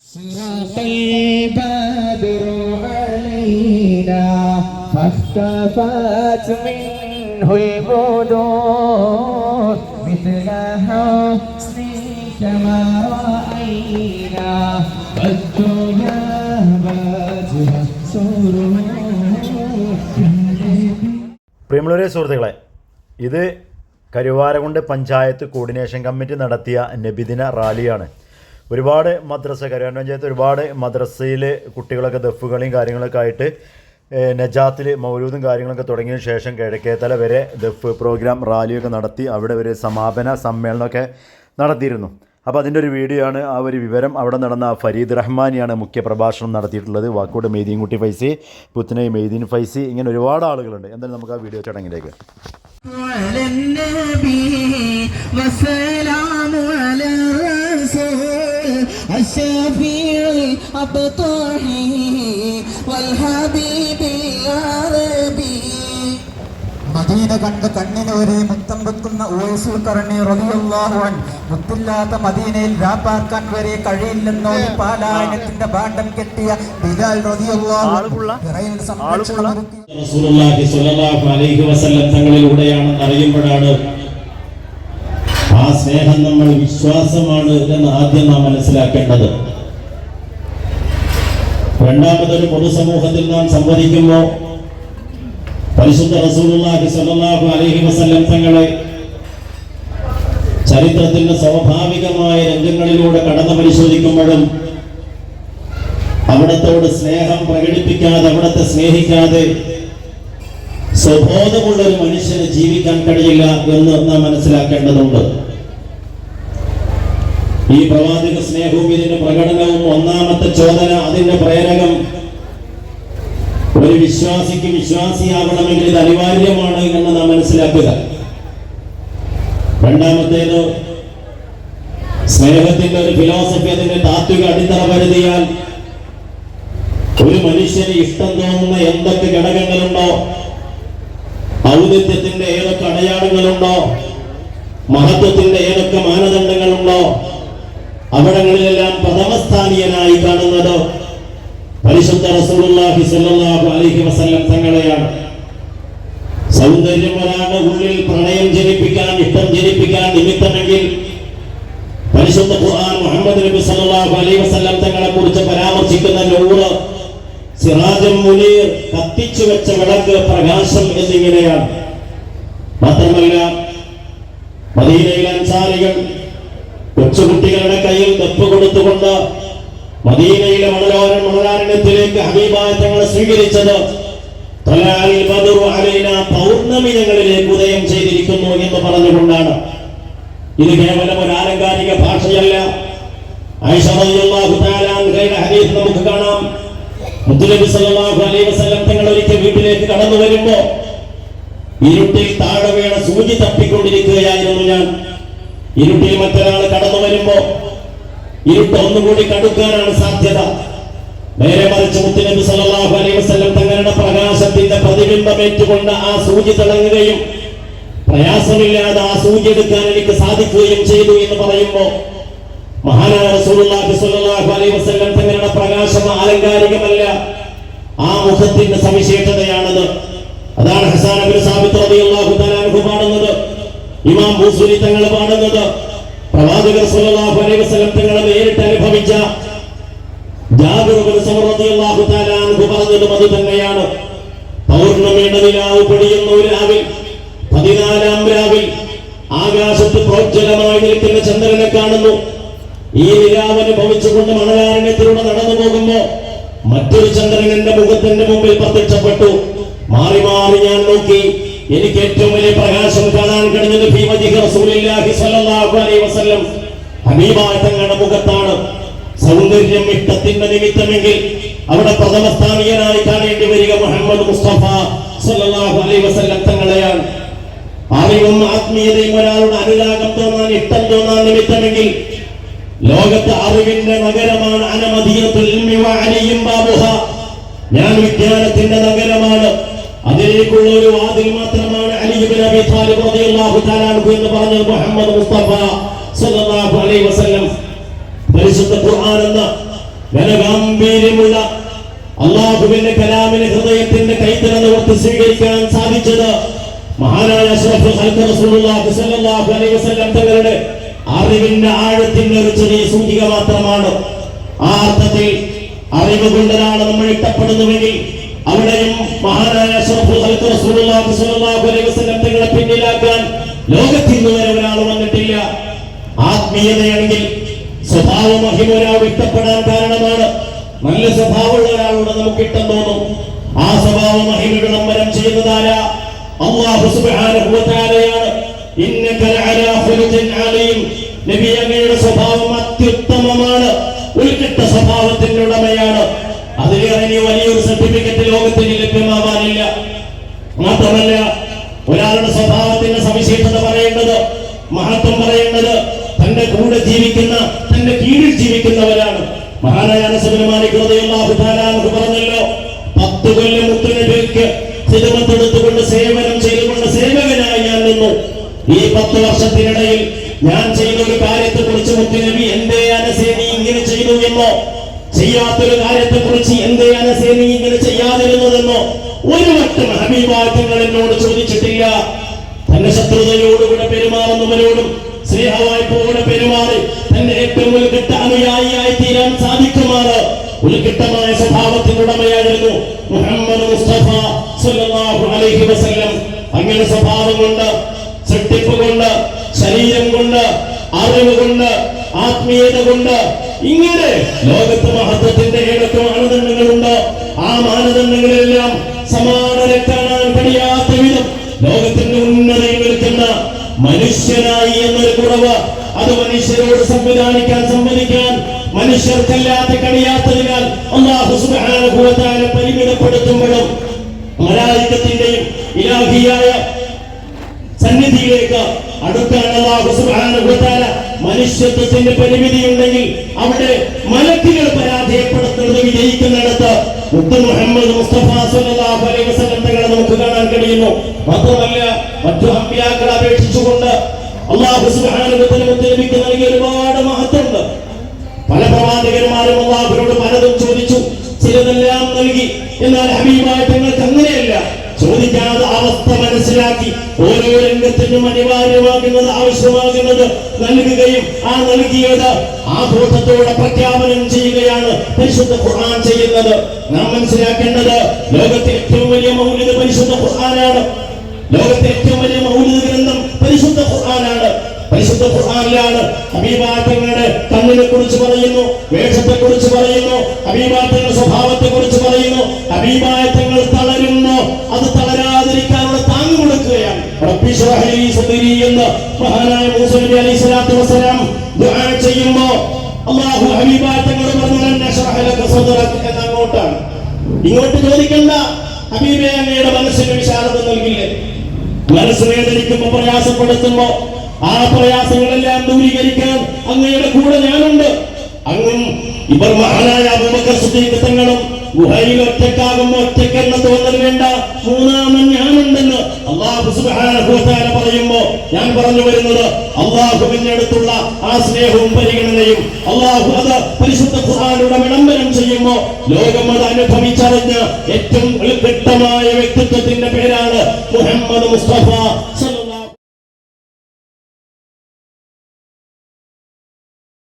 صراط البدر علينا فاختفت منه البدور مثل حسنك ما رأينا والدنيا باتها سرور പ്രിയമുള്ളവരെ സുഹൃത്തുക്കളെ ഇത് കരുവാരകുണ്ട് പഞ്ചായത്ത് കോർഡിനേഷൻ കമ്മിറ്റി നടത്തിയ നബിദിന റാലിയാണ് ഒരുപാട് മദ്രസ കരുവാരൻ പഞ്ചായത്ത് ഒരുപാട് മദ്രസയിൽ കുട്ടികളൊക്കെ ദഫുകളെയും കാര്യങ്ങളൊക്കെ ആയിട്ട് ഏഹ്, നജാത്തിൽ മൗലൂദും കാര്യങ്ങളൊക്കെ തുടങ്ങിയ ശേഷം കിഴക്കേത്തല വരെ ദഫ് പ്രോഗ്രാം റാലിയൊക്കെ നടത്തി അവിടെ ഒരു സമാപന സമ്മേളനമൊക്കെ നടത്തിയിരുന്നു അപ്പോൾ അതിൻ്റെ ഒരു വീഡിയോ ആണ് ആ ഒരു വിവരം അവിടെ നടന്ന ഫരീദ് റഹ്മാനിയാണ് മുഖ്യ പ്രഭാഷണം നടത്തിയിട്ടുള്ളത് വാക്കോട് മെയ്തീൻകുട്ടി ഫൈസി പുത്തനൈ മെയ്തീൻ ഫൈസി ഇങ്ങനെ ഒരുപാട് ആളുകളുണ്ട് എന്തായാലും നമുക്ക് ആ വീഡിയോ ചടങ്ങിലേക്ക് على النبي والسلام على الرسول الشفيع الأبطحي والحبيب العربي മദീന കണ്ട് കണ്ണിന് ഒരു മുത്തം വെക്കുന്ന ഓയസുൽ കറണി റബിയുള്ളാഹുവൻ മുത്തില്ലാത്ത മദീനയിൽ രാപ്പാക്കാൻ വരെ കഴിയില്ലെന്നോ? പാലായനത്തിന്റെ ഭാണ്ഡം കെട്ടിയ ബിലാൽ റളിയല്ലാഹു ആളുള്ള? ഇറയിൽ റസൂലുള്ളാഹി സ്വല്ലല്ലാഹു അലൈഹി വസല്ലം തങ്ങളിലൂടെയാണെന്ന് അറിയുമ്പോഴാണ് ആ സ്നേഹം നമ്മൾ വിശ്വാസമാണ് എന്ന് ആദ്യം നാം മനസ്സിലാക്കേണ്ടത്. രണ്ടാമതൊരു പൊതുസമൂഹത്തിൽ നാം സംവദിക്കുമ്പോൾ പരിശുദ്ധ റസൂലുള്ളാഹി സ്വല്ലല്ലാഹു അലൈഹി വസല്ലം തങ്ങളെ ചരിത്രത്തിന്റെ സ്വാഭാവികമായ രംഗങ്ങളിലൂടെ കടന്നു പരിശോധിക്കുമ്പോഴും അവിടത്തോട് സ്നേഹം പ്രകടിപ്പിക്കാതെ അവിടത്തെ സ്നേഹിക്കാതെ സ്വബോധമുള്ള ഒരു മനുഷ്യന് ജീവിക്കാൻ കഴിയില്ല എന്ന് നാം മനസ്സിലാക്കേണ്ടതുണ്ട്. ഈ പ്രവാചക സ്നേഹവും ഇതിന്റെ പ്രകടനവും ഒന്നാമത്തെ ചോദന അതിന്റെ പ്രേരകം ഒരു വിശ്വാസിക്ക് വിശ്വാസിയാവണമെങ്കിൽ ഇത് അനിവാര്യമാണ് എന്ന് നാം മനസ്സിലാക്കുക. രണ്ടാമത്തേത് സ്നേഹത്തിന്റെ ഒരു ഫിലോസഫി അതിന്റെ താത്വിക അടിത്തറ വരുത്തിയാൽ ഒരു മനുഷ്യന് ഇഷ്ടം തോന്നുന്ന എന്തൊക്കെ ഘടകങ്ങളുണ്ടോ? ഔദിത്യത്തിന്റെ ഏതൊക്കെ അടയാളങ്ങളുണ്ടോ? മഹത്വത്തിന്റെ ഏതൊക്കെ മാനദണ്ഡങ്ങളുണ്ടോ? അവിടങ്ങളിലെല്ലാം പ്രഥമസ്ഥാനീയനായി കാണുന്നത് പരിശുദ്ധ റസൂലുള്ളാഹി സ്വല്ലല്ലാഹു അലൈഹി വസല്ലം തങ്ങളെയാണ്. സൗന്ദര്യം ഒരാളുടെ ഉള്ളിൽ പ്രണയം ജനിപ്പിക്കാൻ ഇഷ്ടം ജനിപ്പിക്കാൻ നിമിത്തമെങ്കിൽ പരിശുദ്ധ ഖുർആൻ മുഹമ്മദ് നബി സല്ലല്ലാഹു അലൈഹി വസല്ലം തങ്ങളെ കുറിച്ച് പരാമർശിക്കുന്ന നൂറ് സിറാജം മുനീർ കത്തിച്ചു വെച്ച വിളക്ക് പ്രകാശം എന്നിങ്ങനെയാണ്. മാത്രമല്ല മദീനയിലെ അൻസാരികൾ കൊച്ചുകുട്ടികളുടെ കയ്യിൽ തപ്പ് കൊടുത്തുകൊണ്ട് മദീനയിലെ മണലോര ഹബീബായ തങ്ങളെ സ്വീകരിച്ചത് പൗർണമി ഞങ്ങളിലേക്ക് ഉദയം ചെയ്തിരിക്കുന്നു എന്ന് പറഞ്ഞുകൊണ്ടാണ്. ഇത് കേവലം ഒരു ആലങ്കാരിക ഭാഷയല്ല. ഹദീസ് നമുക്ക് കാണാം. മുത്തുനബി സല്ലല്ലാഹു അലൈഹി വസല്ലം തങ്ങൾ ഒരിക്കൽ വീട്ടിലേക്ക് കടന്നു വരുമ്പോ ഇരുട്ടിൽ താഴെ വീണ സൂചി തപ്പിക്കൊണ്ടിരിക്കുകയായിരുന്നു ഞാൻ. ഇരുട്ടിൽ മറ്റൊരാൾ കടന്നു വരുമ്പോ ഇരുട്ട് ഒന്നുകൂടി കടുക്കാനാണ് സാധ്യത. നേരെ മറിച്ച് മുത്തുനബി സല്ലല്ലാഹു അലൈഹി വസല്ലം തങ്ങളുടെ പ്രകാശത്തിന്റെ പ്രതിബിംബം ഏറ്റുകൊണ്ട് ആ സൂചി തിളങ്ങുകയും പ്രയാസമില്ലാതെ ആ സൂചി എടുക്കാൻ എനിക്ക് സാധിക്കുകയും ചെയ്തു എന്ന് പറയുമ്പോൾ മഹാനായ റസൂലുള്ളാഹി സ്വല്ലല്ലാഹു അലൈഹി വസല്ലം തങ്ങളുടെ പ്രകാശം ആലങ്കാരികമല്ല ആ മുഖത്തിന്റെ സവിശേഷതയാണത്. അതാണ് ഹസാൻ ബിൻ സാബിത്ത് റളിയല്ലാഹു തആല അൻഹു പാടുന്നത് ഇമാം ബൂസുരി തങ്ങൾ പാടുന്നത്. പ്രവാചകർ സ്വല്ലല്ലാഹു അലൈഹി വസല്ലം തങ്ങളെ നേരിട്ട് അനുഭവിച്ച ജാബിർ ഇബ്നു സമർ റളിയല്ലാഹു തആല അൻഹു പറഞ്ഞതും അത് തന്നെയാണ്. പൗർണമിയുടെ നിലാവ് പൊടിയുന്ന ഒരു രാവിൽ പതിനാലാം രാവിൽ ആകാശത്ത് പ്രോജ്വലമായി നിൽക്കുന്ന ചന്ദ്രനെ കാണുന്നു. ഈ നിലാവ് അനുഭവിച്ചുകൊണ്ട് മണലാരണ്യത്തിലൂടെ നടന്നു പോകുമ്പോ മറ്റൊരു ചന്ദ്രൻ എന്റെ മുഖത്തിന്റെ മുമ്പിൽ പ്രത്യക്ഷപ്പെട്ടു. മാറി മാറി ഞാൻ നോക്കി. എനിക്ക് ഏറ്റവും വലിയ പ്രകാശം കാണാൻ കഴിഞ്ഞത് ഭീമജിഹ റസൂലില്ലാഹി സ്വല്ലല്ലാഹു അലൈഹി വസല്ലം ഹബീബായ തങ്ങളുടെ മുഖത്താണ്. സൗന്ദര്യം ഇഷ്ടത്തിന്റെ നിമിത്തമെങ്കിൽ അവിടെ പ്രഥമ സ്ഥാനീയനായി കാണേണ്ടി വരിക മുഹമ്മദ് മുസ്തഫ സല്ലല്ലാഹു അലൈഹി തങ്ങളെയാണ്. അറിവും ആത്മീയതയും ഒരാളുടെ അനുരാഗം തോന്നാൻ ഇഷ്ടം തോന്നാൻ നിമിത്തമെങ്കിൽ ലോകത്ത് അറിവിന്റെ നഗരമാണ് ബാബുഹ. ഞാൻ വിജ്ഞാനത്തിന്റെ നഗരമാണ്. അതിലേക്കുള്ള ഒരു വാതിൽ മാത്രമാണ് അലി ഇബ്നു അബി താലിബ് റളിയല്ലാഹു എന്ന് പറഞ്ഞത് മുഹമ്മദ് മുസ്തഫ സല്ലല്ലാഹു അലൈഹി വസല്ലം. പരിശുദ്ധ ഖുർആൻ എന്ന വനഗാംഭീര്യമുള്ള അള്ളാഹുവിന്റെ കലാമിനെ ഹൃദയത്തിന്റെ കൈത്തല ഓർത്ത് സ്വീകരിക്കാൻ സാധിച്ചത് മഹാനായ അഷ്റഫുൽ ഖൽഖ് റസൂലുള്ളാഹി സ്വല്ലല്ലാഹു അലൈഹി വസല്ലം തങ്ങളുടെ അറിവിന്റെ ആഴത്തിന്റെ ഒരു ചെറിയ സൂചിക മാത്രമാണ്. ആ അർത്ഥത്തിൽ അറിവ് കൊണ്ട് നമ്മൾ ഇഷ്ടപ്പെടുന്നുവെങ്കിൽ അവിടെയും മഹാനായ അഷ്റഫുൽ ഖൽഖ് റസൂലുള്ളാഹി സ്വല്ലല്ലാഹു അലൈഹി വസല്ലം തങ്ങളെ പിന്നിലാക്കാൻ ലോകത്തിൽ നിന്ന് വരെ ഒരാൾ വന്നിട്ടില്ല. ആത്മീയതയാണെങ്കിൽ സ്വഭാവ മഹിമ ഒരാൾ ഇഷ്ടപ്പെടാൻ കാരണമാണ്. നല്ല സ്വഭാവമുള്ള ഒരാളോട് നമുക്ക് ഇഷ്ടം തോന്നും. ആ സ്വഭാവ മഹിമ വിളംബരം ചെയ്യുന്നതാരാ അള്ളാഹു അലീം. നബി അങ്ങയുടെ സ്വഭാവം അത്യുത്തമമാണ്. ഉൾക്കിട്ട സ്വഭാവത്തിന്റെ ഉടമയാണ്. അതിലേറെ വലിയൊരു സർട്ടിഫിക്കറ്റ് ലോകത്തിന് ലഭ്യമാവാനില്ല. മാത്രമല്ല ഒരാളുടെ സ്വഭാവത്തിന്റെ സവിശേഷത പറയേണ്ടത് മഹത്വം പറയേണ്ടത് തന്റെ കൂടെ ജീവിക്കുന്ന തന്റെ കീഴിൽ ജീവിക്കുന്നവരാണ്. മഹാനായ അനസബിന് മാലിക് റളിയല്ലാഹു തആല അൻഹു പറഞ്ഞല്ലോ. പത്ത് കൊല്ലം മുത്തുനബിക്ക് ഹിദമത്തെടുത്തുകൊണ്ട് സേവനം ചെയ്തുകൊണ്ട് സേവകനായി ഞാൻ നിന്നു. ഈ പത്ത് വർഷത്തിനിടയിൽ ഞാൻ ചെയ്ത ഒരു കാര്യത്തെ കുറിച്ച് മുത്തുനബി എന്തേ അനസേ നീ ഇങ്ങനെ ചെയ്തു എന്നോ? ചെയ്യാത്തൊരു കാര്യത്തെ കുറിച്ച് എന്തേ അനസേ ഇങ്ങനെ ചെയ്യാതിരുന്നതെന്നോ ഒരു വട്ടം ഹബീബാദ്യങ്ങൾ എന്നോട് ചോദിച്ചിട്ടില്ല. തന്റെ ശത്രുതയോടുകൂടെ പെരുമാറുന്നവരോടും സ്നേഹവായ്പോടെ പെരുമാറി തന്റെ ഏറ്റവും ഉൾക്കിട്ട അനുയായിയായി തീരാൻ സാധിക്കുമാണ് ഉൾക്കിട്ടമായ സ്വഭാവത്തിനുടമയായിരുന്നു മുഹമ്മദ് മുസ്തഫ സല്ലല്ലാഹു അലൈഹി വസല്ലം. അങ്ങനെ സ്വഭാവം കൊണ്ട് സൃഷ്ടിപ്പ് കൊണ്ട് ശരീരം കൊണ്ട് അറിവ് കൊണ്ട് ആത്മീയത കൊണ്ട് ഇങ്ങനെ ലോകത്ത് മഹത്വത്തിന്റെ ഏതൊക്കെ മാനദണ്ഡങ്ങളുണ്ട് ആ മാനദണ്ഡങ്ങളെല്ലാം സമാനരെ കാണാൻ കഴിയാത്ത വിധം ലോകത്തിന്റെ നിൽക്കുന്ന മനുഷ്യനായി എന്നൊരു കുറവ്. അത് മനുഷ്യരോട് സംവിധാനിക്കാൻ സമ്മതിക്കാൻ മനുഷ്യർക്കല്ലാത്ത കഴിയാത്തതിനാൽ അള്ളാഹു തആല പരിമിതപ്പെടുത്തുമ്പോഴും മലായികത്തിന്റെയും ഇലാഹിയായ സന്നിധിയിലേക്ക് അടുക്കാൻ വ തആല മനുഷ്യത്വത്തിന്റെ പരിമിതി ഉണ്ടെങ്കിൽ അവിടെ മലക്കുകൾ പരാജയപ്പെടുത്തുന്നത് വിജയിക്കുന്നിടത്ത് മുഹമ്മദ് മുസ്തഫ സല്ലല്ലാഹു അലൈഹി വസല്ലം തങ്ങളെ നമുക്ക് കാണാൻ കഴിയുന്നു. മാത്രമല്ല മറ്റു അമ്പിയാക്കളെ അപേക്ഷിച്ചുകൊണ്ട് മുത്ത് നബിക്ക് നൽകിയ ഒരുപാട് മഹത്വമുണ്ട് പല പ്രവാചകന്മാരും അള്ളാഹുവിനോട് പലതും ചോദിച്ചു. ചിലതെല്ലാം നൽകി. എന്നാൽ ഹബീബായ തങ്ങൾക്ക് അങ്ങനെയല്ല. ചോദിക്കാതെ അവസ്ഥ മനസ്സിലാക്കി. ഓരോ രംഗത്തിനും അനിവാര്യമാകുന്നത് ആവശ്യമാകുന്നത് നൽകുകയും ആ നൽകിയത് ആഘോഷത്തോടെ പ്രഖ്യാപനം ചെയ്യുകയാണ് പരിശുദ്ധ ഖുർആൻ ചെയ്യുന്നത്. നാം മനസ്സിലാക്കേണ്ടത് ലോകത്തെ ഏറ്റവും വലിയ മൗലിക പരിശുദ്ധ ഖുർആനാണ്. ലോകത്തെ ഏറ്റവും വലിയ മൗലിക ഗ്രന്ഥം പരിശുദ്ധ ഖുർആനാണ്. പരിശുദ്ധ ഖുർആനിലാണ് ഹബീബാറ്റങ്ങളുടെ കണ്ണിനെ കുറിച്ച് പറയുന്നു വേഷത്തെ കുറിച്ച് പറയുന്നു ഹബീബാറ്റങ്ങളുടെ സ്വഭാവത്തെ കുറിച്ച് പറയുന്നു ഹബീബായത്തങ്ങൾ തളരുന്നു. അത് തളരാതിരിക്കാനുള്ള താങ്ങ് കൊടുക്കുകയാണ്. എന്ന് മഹാനായ മൂസ നബി അലൈഹി സ്വലാത്തു വസ്സലാം ദുആ ചെയ്യുമ്പോ അല്ലാഹു ഹബീബായത്തങ്ങളോട് പറഞ്ഞു "ലൻ നശ്റഹ ലക സദ്റക" എന്ന് ഇങ്ങോട്ട് ചോദിക്കണ്ട. ഹബീബെ അങ്ങയുടെ മനസ്സിന് വിശാലത നൽകില്ലേ? മനസ്സ് വേദനിക്കുമ്പോ പ്രയാസപ്പെടുത്തുമ്പോ ആ പ്രയാസങ്ങളെല്ലാം ദൂരീകരിക്കാൻ അങ്ങയുടെ കൂടെ ഞാനുണ്ട്. അങ്ങും ഇവർ മഹാനായ അബൂബക്കർ സിദ്ദീഖ് തങ്ങളും ഗുഹയിൽ ഒറ്റക്കാകുമ്പോ ഒറ്റക്കെന്ന തോന്നൽ വേണ്ട. മൂന്നാമൻ ഞാനുണ്ടെന്ന് അള്ളാഹു തആല പറയുമ്പോ ഞാൻ പറഞ്ഞു വരുന്നത് അള്ളാഹുവിനടുത്തുള്ള ആ സ്നേഹവും പരിഗണനയും അള്ളാഹു അത് പരിശുദ്ധ ഖുർആനിലൂടെ വിളംബരം ചെയ്യുമ്പോ ലോകം അത് അനുഭവിച്ചറിഞ്ഞ് ഏറ്റവും വ്യക്തമായ വ്യക്തിത്വത്തിന്റെ പേരാണ് മുഹമ്മദ് മുസ്തഫ